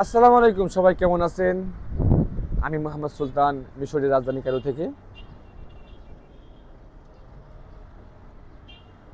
আসসালামু আলাইকুম, সবাই কেমন আছেন? আমি মোহাম্মদ সুলতান, মিশরের রাজধানী কারও থেকে।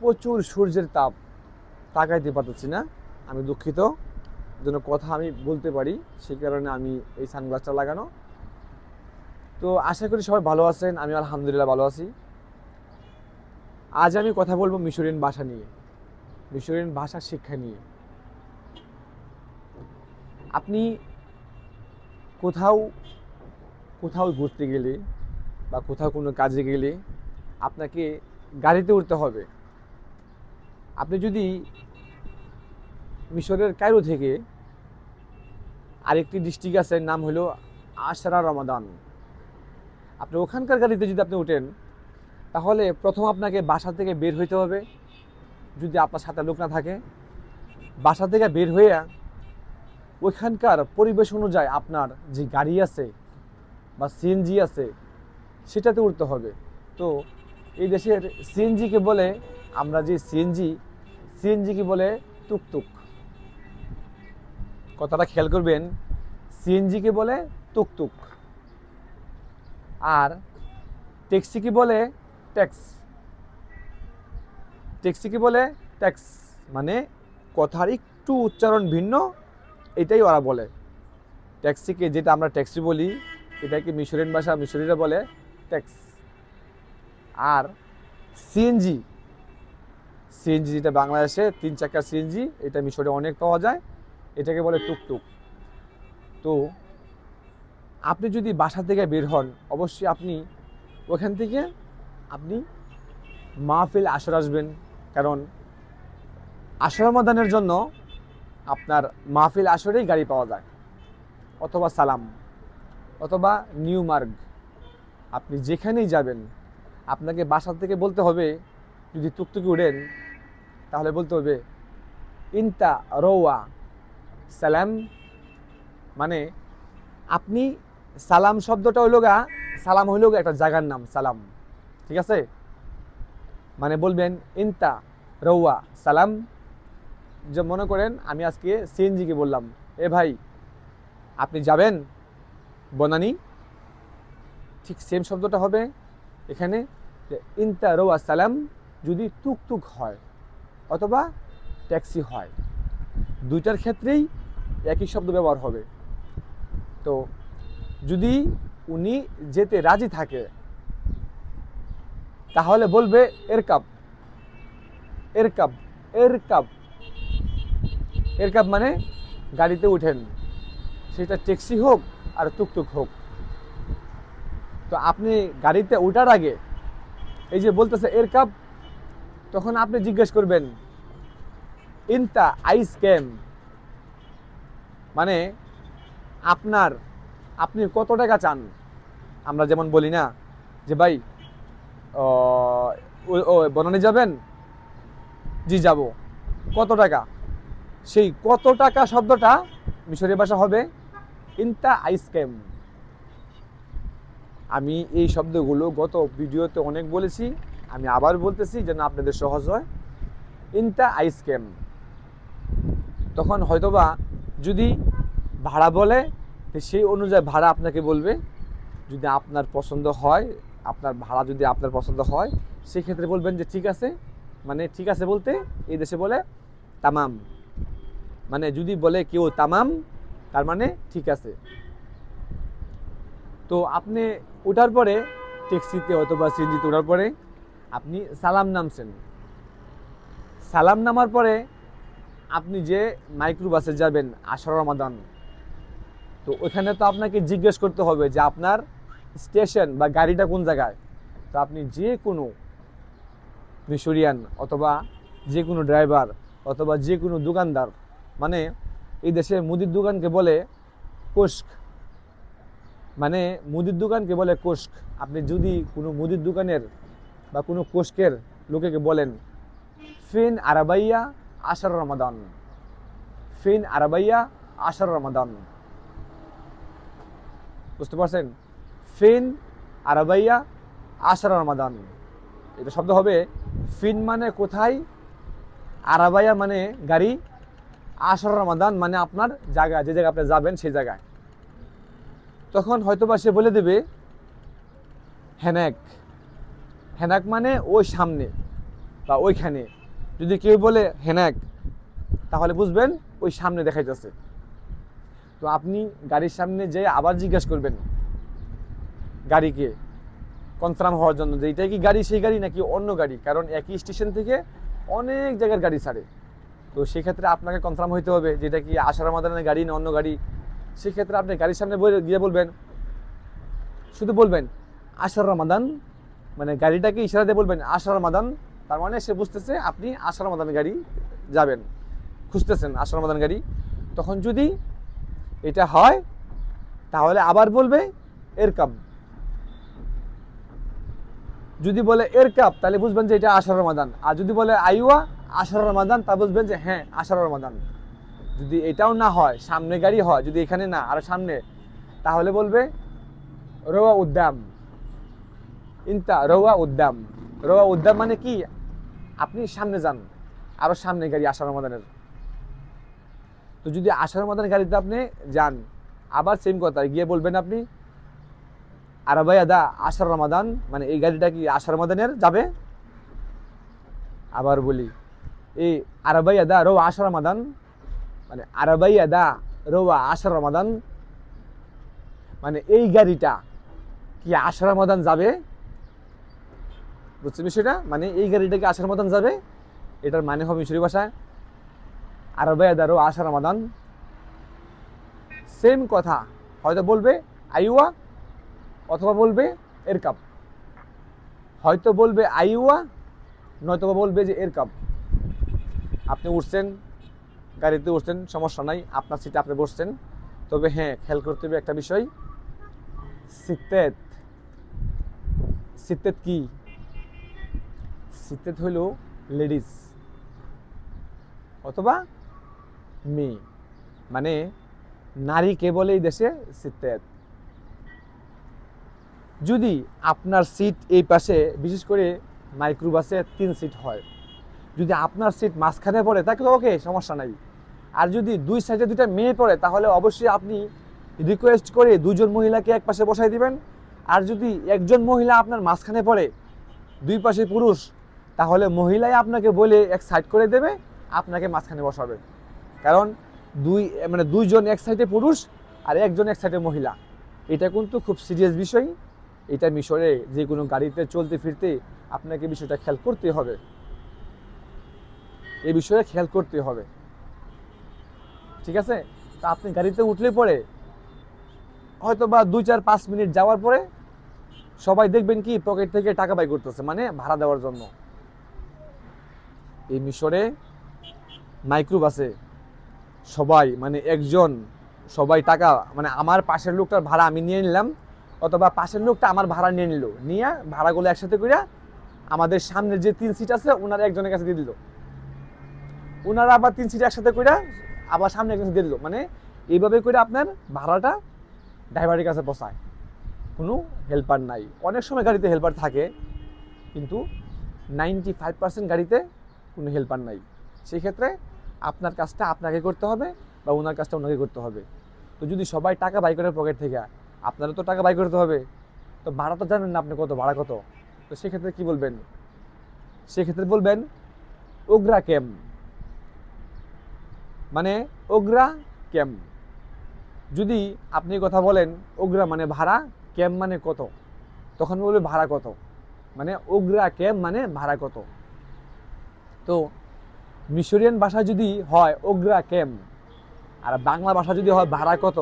প্রচুর সূর্যের তাপ তাকাইতে পারতেছি না, আমি দুঃখিত। যেন কথা আমি বলতে পারি সেই কারণে আমি এই সানগ্লাসটা লাগানো। তো আশা করি সবাই ভালো আছেন, আমি আলহামদুলিল্লাহ ভালো আছি। আজ আমি কথা বলব মিশরিয়ান ভাষা নিয়ে মিশরিয়ান ভাষা শিক্ষা নিয়ে। আপনি কোথাও কোথাও ঘুরতে গেলে বা কোথাও কোনো কাজে গেলে আপনাকে গাড়িতে উঠতে হবে। আপনি যদি মিশরের কায়রো থেকে আরেকটি ডিস্ট্রিক্ট আছে নাম হলো আশরা রমাদান। আপনি ওখানকার গাড়িতে যদি আপনি ওঠেন তাহলে প্রথম আপনাকে বাসা থেকে বের হইতে হবে। যদি আপনার সাথে লোক না থাকে, বাসা থেকে বের হয়ে ওইখানকার পরিবেশ অনুযায়ী আপনার যে গাড়ি আছে বা সিএনজি আছে, সেটাতে উঠতে হবে। তো এই দেশের সিএনজিকে বলে আমরা যে সিএনজি সিএনজিকে বলে টুকটুক কথাটা খেয়াল করবেন সিএনজিকে বলে টুকটুক আর ট্যাক্সিকে বলে ট্যাক্স। ট্যাক্সিকে বলে ট্যাক্স। মানে কথার একটু উচ্চারণ ভিন্ন এটাই ওরা বলে। ট্যাক্সিকে যেটা আমরা ট্যাক্সি বলি, এটাকে মিশরিয়ান ভাষা, মিশরিরা বলে ট্যাক্স। আর সিএনজি সিএনজি যেটা বাংলাদেশে, তিন চাকার সিএনজি, এটা মিশরে অনেক পাওয়া যায়, এটাকে বলে টুকটুক। তো আপনি যদি বাসা থেকে বের হন, অবশ্যই আপনি ওখান থেকে আপনি মাহফিল, আসর আসবেন। কারণ আসর রমাদানের জন্য আপনার মাহফিল আসরেই গাড়ি পাওয়া যায়। অথবা সালাম, অথবা নিউ মার্গ। আপনি যেখানেই যাবেন, আপনাকে বাসা থেকে বলতে হবে, যদি টুকটুকি উড়েন তাহলে বলতে হবে, ইনতা রৌয়া সালাম। মানে আপনি সালাম শব্দটা হইল গা, সালাম হইল গা একটা জায়গার নাম, সালাম। ঠিক আছে? মানে বলবেন, ইনতা রৌয়া সালাম। যে মনে করেন, আমি আজকে সিএনজিকে বললাম, এ ভাই, আপনি যাবেন বনানি? ঠিক সেম শব্দটা হবে এখানে, যে, ইনতা রৌয়া সালাম, যদি টুকটুক হয় অথবা ট্যাক্সি হয়। দুইটার ক্ষেত্রেই একই শব্দ ব্যবহার হবে। তো যদি উনি যেতে রাজি থাকে, তাহলে বলবে এর কাপ এর কাপ এর কাপ এর কাপ মানে গাড়িতে উঠেন। সেটা ট্যাক্সি হোক আর টুকটুক হোক। তো আপনি গাড়িতে ওঠার আগে এই যে বলতেছে এর কাপ তখন আপনি জিজ্ঞেস করবেন ইনতা আইস ক্যাম মানে আপনার, আপনি কত টাকা চান? আমরা যেমন বলি না যে, ভাই ও- বনানি যাবেন? জি, যাব। কত টাকা? সেই কত টাকা শব্দটা মিশরের ভাষা হবে? ইনতা আইসক্যাম আমি এই শব্দগুলো গত ভিডিওতে অনেক বলেছি, আমি আবার বলতেছি যেন আপনাদের সহজ হয়। ইনতা আইসক্যাম তখন হয়তোবা যদি ভাড়া বলে সেই অনুযায়ী ভাড়া আপনাকে বলবে। যদি আপনার পছন্দ হয়, আপনার ভাড়া যদি আপনার পছন্দ হয় সেক্ষেত্রে বলবেন যে, ঠিক আছে। মানে ঠিক আছে বলতে এই দেশে বলে, তামাম। মানে যদি বলে কেউ তামাম, তার মানে ঠিক আছে। তো আপনি ওঠার পরে ট্যাক্সিতে অথবা সিএনজিতে ওঠার পরে আপনি সালাম নামছেন। সালাম নামার পরে আপনি যে মাইক্রো বাসে যাবেন, আশার রমাদান, তো ওখানে তো আপনাকে জিজ্ঞেস করতে হবে যে আপনার স্টেশন বা গাড়িটা কোন জায়গায়? তো আপনি যে কোনো মিশরিয়ান অথবা যে কোনো ড্রাইভার অথবা যে কোনো দোকানদার মানে এই দেশে মুদির দোকানকে বলে কোস্ক মানে মুদির দোকানকে বলে কোস্ক আপনি যদি কোনো মুদির দোকানের বা কোনো কোস্কের লোকেকে বলেন, ফিন আরাবাইয়া আশার রমাদান। ফিন আরাবাইয়া আশার রমাদান। বুঝতে পারছেন? ফিন আরাবাইয়া আশার রমাদান। এটা শব্দ হবে, ফিন মানে কোথায়? আরাবাইয়া মানে গাড়ি আশার রমাদান মানে আপনার জায়গা, যে জায়গায় আপনি যাবেন সেই জায়গায়। তখন হয়তোবা সে বলে দেবে, হেনাক। হেনাক মানে ওই সামনে বা ওইখানে। যদি কেউ বলে হেনাক, তাহলে বুঝবেন ওই সামনে দেখাইতেছে। তো আপনি গাড়ির সামনে যেয়ে আবার জিজ্ঞাসা করবেন গাড়িকে, কনফার্ম হওয়ার জন্য যে এটাই কি গাড়ি, সেই গাড়ি নাকি অন্য গাড়ি? কারণ একই স্টেশন থেকে অনেক জায়গার গাড়ি ছাড়ে। তো সেক্ষেত্রে আপনাকে কনফার্ম হইতে হবে যেটা কি আশার রমাদানের গাড়ি না অন্য গাড়ি। সেক্ষেত্রে আপনি গাড়ির সামনে গিয়ে বলবেন, শুধু বলবেন, আশার রমাদান মানে গাড়িটাকে ইশারা দিয়ে বলবেন, আশার রমাদান তার মানে সে বুঝতেছে আপনি আশার রমাদানের গাড়ি যাবেন, খুঁজতেছেন আশার রমাদান গাড়ি। তখন যদি এটা হয়, তাহলে আবার বলবে, এর কাপ। যদি বলে, এর কাপ তাহলে বুঝবেন যে এটা আশার রমাদান আর যদি বলে, আইওয়া আশার রমাদান, তা বুঝবেন যে হ্যাঁ আশার রমাদান। যদি এটাও না হয়, সামনে গাড়ি হয়, যদি এখানে না, আর সামনে, তাহলে বলবে, রোয়া উদ্যাম ইনতা রোয়া উদ্যাম রোয়া উদ্যাম মানে কি? আপনি সামনে যান, আরও সামনে গাড়ি আশার রমাদানের। তো যদি আশার রমাদানের গাড়িতে আপনি যান, আবার সেম কথা, গিয়ে বলবেন আপনি আরবাই আদা আশার রমাদান মানে এই গাড়িটা কি আশার রমাদানের? যাবে? আবার বলি এই আরবাই আদা রো আশার রমাদান মানে আরবাই আদা রোয়া আশার রমাদান মানে এই গাড়িটা কি আশার রমাদান যাবে? বুঝছেন বিষয়টা? মানে এই গাড়িটা কি আশার রমাদান যাবে? এটার মানে হবে মিশরি ভাষায় আরবাই আদা রো আশার রমাদান। সেম কথা, হয়তো বলবে আইওয়া অথবা বলবে এর কাপ হয়তো বলবে আইওয়া, নয়তোবা বলবে যে এর কাপ আপনি উঠছেন, গাড়িতে উঠছেন, সমস্যা নাই, আপনার সিটে আপনি বসছেন। তবে হ্যাঁ খেয়াল করতে হবে একটা বিষয়। সিত্তেত সিত্তেত কি? সিত্তেত হইল লেডিস অথবা মেয়ে। মানে নারীকে বলে এই দেশে সিত্তেত যদি আপনার সিট এই পাশে, বিশেষ করে মাইক্রোবাসে তিন সিট হয় যদি আপনার সিট মাঝখানে পড়ে তাকে ওকে সমস্যা নাই। আর যদি দুই সাইডে দুইটা মেয়ে পড়ে, তাহলে অবশ্যই আপনি রিকোয়েস্ট করে দুজন মহিলাকে এক পাশে বসাই দিবেন। আর যদি একজন মহিলা আপনার মাঝখানে পড়ে, দুই পাশে পুরুষ, তাহলে মহিলাই আপনাকে বলে এক সাইড করে দেবে, আপনাকে মাঝখানে বসাবে। কারণ দুই মানে দুইজন এক সাইডে পুরুষ আর একজন এক সাইডে মহিলা। এটা কিন্তু খুব সিরিয়াস বিষয়। এটা মিশরে যে কোনো গাড়িতে চলতে ফিরতে আপনাকে বিষয়টা খেয়াল করতে হবে। এই বিষয়ে খেয়াল করতে হবে। ঠিক আছে? তা আপনি গাড়িতে উঠলে পরে হয়তো বা দুই চার পাঁচ মিনিট যাওয়ার পরে সবাই দেখবেন কি পকেট থেকে টাকা বাই করতেছে মানে ভাড়া দেওয়ার জন্য। এই মিশরে মাইক্রো বাসে সবাই মানে একজন, সবাই টাকা মানে আমার পাশের লোকটার ভাড়া আমি নিয়ে নিলাম, অথবা পাশের লোকটা আমার ভাড়া নিয়ে নিল। নিয়ে ভাড়াগুলো একসাথে করে আমাদের সামনের যে তিন সিট আছে, ওনারা একজনের কাছে দিয়ে দিল। ওনারা আবার তিন সিট একসাথে করে আবার সামনে একজন দিয়ে দিল মানে এইভাবে করে আপনার ভাড়াটা ড্রাইভারের কাছে বসায় কোনো হেল্পার নাই। অনেক সময় গাড়িতে হেল্পার থাকে, কিন্তু নাইনটি ফাইভ পার্সেন্ট গাড়িতে কোনো হেল্পার নাই। সেই ক্ষেত্রে আপনার কাজটা আপনাকে করতে হবে বা ওনার কাজটা ওনাকে করতে হবে। তো যদি সবাই টাকা বাই করে পকেট থেকে, আপনারও তো টাকা বাই করতে হবে। তো ভাড়া তো জানেন না আপনি কত, ভাড়া কত? তো সেক্ষেত্রে কী বলবেন? সেক্ষেত্রে বলবেন ওগ্রা ক্যাম মানে ওগ্রা ক্যাম যদি আপনি কথা বলেন, ওগ্রা মানে ভাড়া ক্যাম মানে কত? তখন বলবে ভাড়া কত? মানে ওগ্রা ক্যাম মানে ভাড়া কত? তো মিশরিয়ান ভাষা যদি হয় ওগ্রা ক্যাম আর বাংলা ভাষা যদি হয় ভাড়া কত?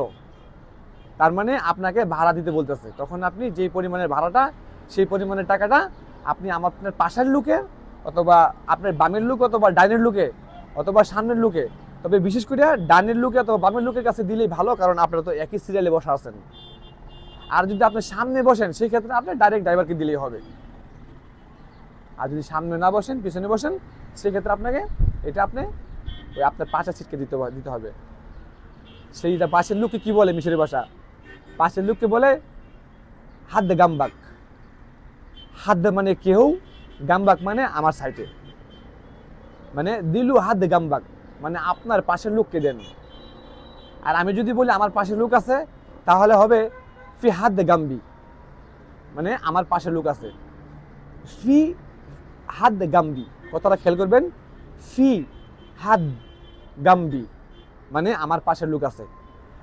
তার মানে আপনাকে ভাড়া দিতে বলতেছে। তখন আপনি যেই পরিমাণের ভাড়াটা, সেই পরিমাণের টাকাটা আপনি আমার আপনার পাশের লোকে অথবা আপনার বামের লোক অথবা ডাইনের লোকে অথবা সামনের লোকে তবে বিশেষ করে ডানের লুকে অথবা বামের লোকের কাছে দিলেই ভালো, কারণ আপনারা তো একই সিরিয়ালে বসা আছেন। আর যদি আপনি সামনে বসেন সেই ক্ষেত্রে আপনি ডাইরেক্ট ড্রাইভারকে দিলেই হবে। আর যদি সামনে না বসেন, পিছনে বসেন, সেক্ষেত্রে আপনাকে এটা আপনি ওই আপনার পাশের সিটকে দিতে দিতে হবে। সেইটা পাশের লোককে কি বলে মিশরি ভাষা পাশের লোককে বলে হাদ্দে গাম্বাক। হাদ্দে মানে কেউ, গাম্বাক মানে আমার সাইটে মানে দিলু হাদ্দে গাম্বাক। মানে আপনার পাশের লোককে দেন আর আমি যদি বলি আমার পাশে লোক আছে, তাহলে হবে ফি হাদ গাম্বি। মানে আমার পাশে লোক আছে। ফি হাদ গাম্বি। কথাটা খেয়াল করবেন, ফি হাত গাম্বি। মানে আমার পাশের লোক আছে।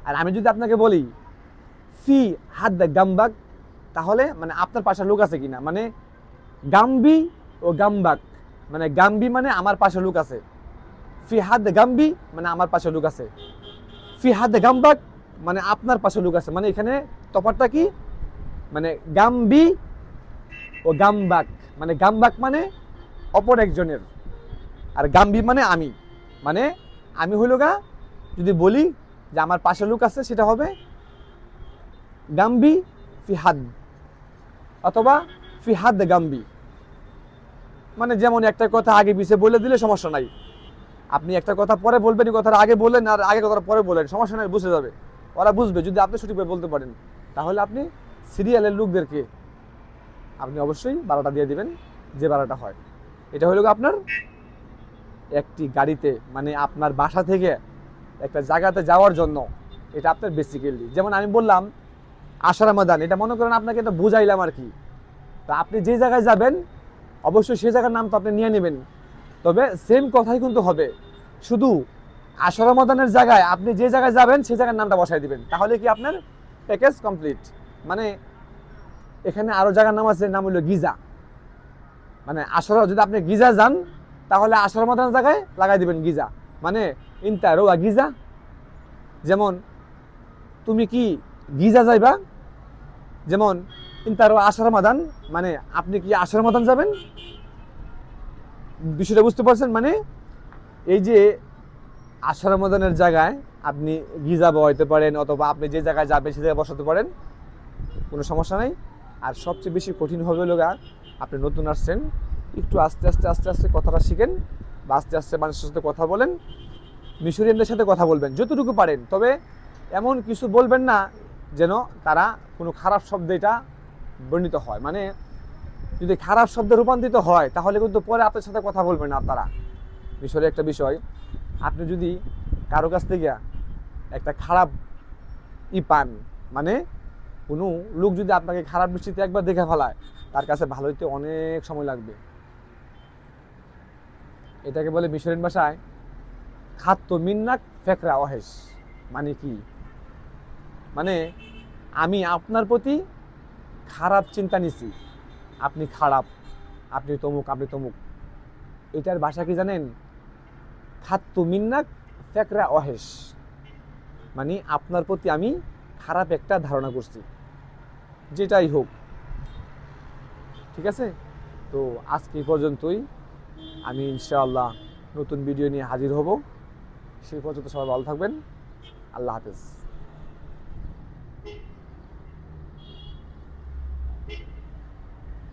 আর আমি যদি আপনাকে বলি, ফি হাদ গাম্বাক তাহলে মানে আপনার পাশের লোক আছে কিনা? মানে গাম্বি ও গাম্বাক মানে গাম্বি মানে আমার পাশে লোক আছে। ফি হাদ গাম্বি মানে আমার পাশে লোক আছে। ফি হাদ গাম্বাক মানে আপনার পাশে লোক আছে। মানে এখানে তফাৎটা কি? মানে গাম্বি ও গাম্বাক। মানে গাম্বাক মানে অপর একজনের। আর গাম্বি মানে আমি। মানে আমি হইল গা, যদি বলি যে আমার পাশে লোক আছে, সেটা হবে গাম্বি ফি হাদ অথবা ফি হাদ গাম্বি। মানে যেমন একটা কথা আগে পিছিয়ে বলে দিলে সমস্যা নাই। আপনি একটা কথা পরে বলবেন কথাটা আগে বললেন আর আগে কথাটা পরে বলেন সমস্যা নাই, বুঝে যাবে। ওরা বুঝবে, যদি আপনি সঠিকভাবে বলতে পারেন। তাহলে আপনি সিরিয়ালের লোকদেরকে আপনি অবশ্যই বারোটা দিয়ে দিবেন, যে বারোটা হয়। এটা হলো আপনার একটি গাড়িতে মানে আপনার বাসা থেকে একটা জায়গাতে যাওয়ার জন্য। এটা আপনার বেসিক্যালি যেমন আমি বললাম, আশার মাদান এটা মনে করেন আপনাকে এটা বুঝাইলাম আর কি। তা আপনি যে জায়গায় যাবেন, অবশ্যই সেই জায়গার নাম তো আপনি নিয়ে নেবেন। তবে সেম কথাই কিন্তু হবে। শুধু আশর মাদানের জায়গায় আপনি যে জায়গায় যাবেন সেই জায়গার নামটা বসাই দিবেন। তাহলে কি আপনার প্যাকেজ কমপ্লিট মানে এখানে আরও জায়গার নাম আছে, নাম হলো গিজা। মানে আসর যদি আপনি গিজা যান, তাহলে আসর মাদানের জায়গায় লাগাই দিবেন গিজা। মানে ইনতা রোয়া গিজা। যেমন তুমি কি গিজা যাইবা? যেমন ইনতারো আশার মাদান মানে আপনি কি আশার মাদান যাবেন? বিষয়টা বুঝতে পারছেন? মানে এই যে আশার মাদানের জায়গায় আপনি গিজা বসাইতে পারেন অথবা আপনি যে জায়গায় যাবেন সে জায়গায় বসাতে পারেন, কোনো সমস্যা নাই। আর সবচেয়ে বেশি কঠিন হবে লোগা আপনি নতুন আসছেন, একটু আস্তে আস্তে আস্তে আস্তে কথাটা শিখেন বা আস্তে আস্তে মানুষের সাথে কথা বলেন, মিশরিয়ানদের সাথে কথা বলবেন, যতটুকু পারেন। তবে এমন কিছু বলবেন না যেন তারা কোনো খারাপ শব্দ এটা বর্ণিত হয়। মানে যদি খারাপ শব্দে রূপান্তরিত হয়, তাহলে কিন্তু পরে আপনার সাথে কথা বলবেন না তারা। মিশরে একটা বিষয়, আপনি যদি কারও কাছ থেকে একটা খারাপ ই পান মানে কোনো লোক যদি আপনাকে খারাপ দৃষ্টিতে একবার দেখে ফেলায়, তার কাছে ভালো হইতে অনেক সময় লাগবে। এটাকে বলে মিশরের ভাষায় খাদ্য মিন্নাক ফেকরা অহেস মানে কি? মানে আমি আপনার প্রতি খারাপ চিন্তা নিছি। আপনি খারাপ, আপনি তমুক আপনি তমুক। এটার ভাষা কি জানেন? খাদ্য মিন্নাক ফেকরা অহেস মানে আপনার প্রতি আমি খারাপ একটা ধারণা করছি। যেটাই হোক। ঠিক আছে? তো আজকে পর্যন্তই। আমি ইনশাআল্লাহ নতুন ভিডিও নিয়ে হাজির হব। সেই পর্যন্ত সবাই ভালো থাকবেন। আল্লাহ হাফেজ।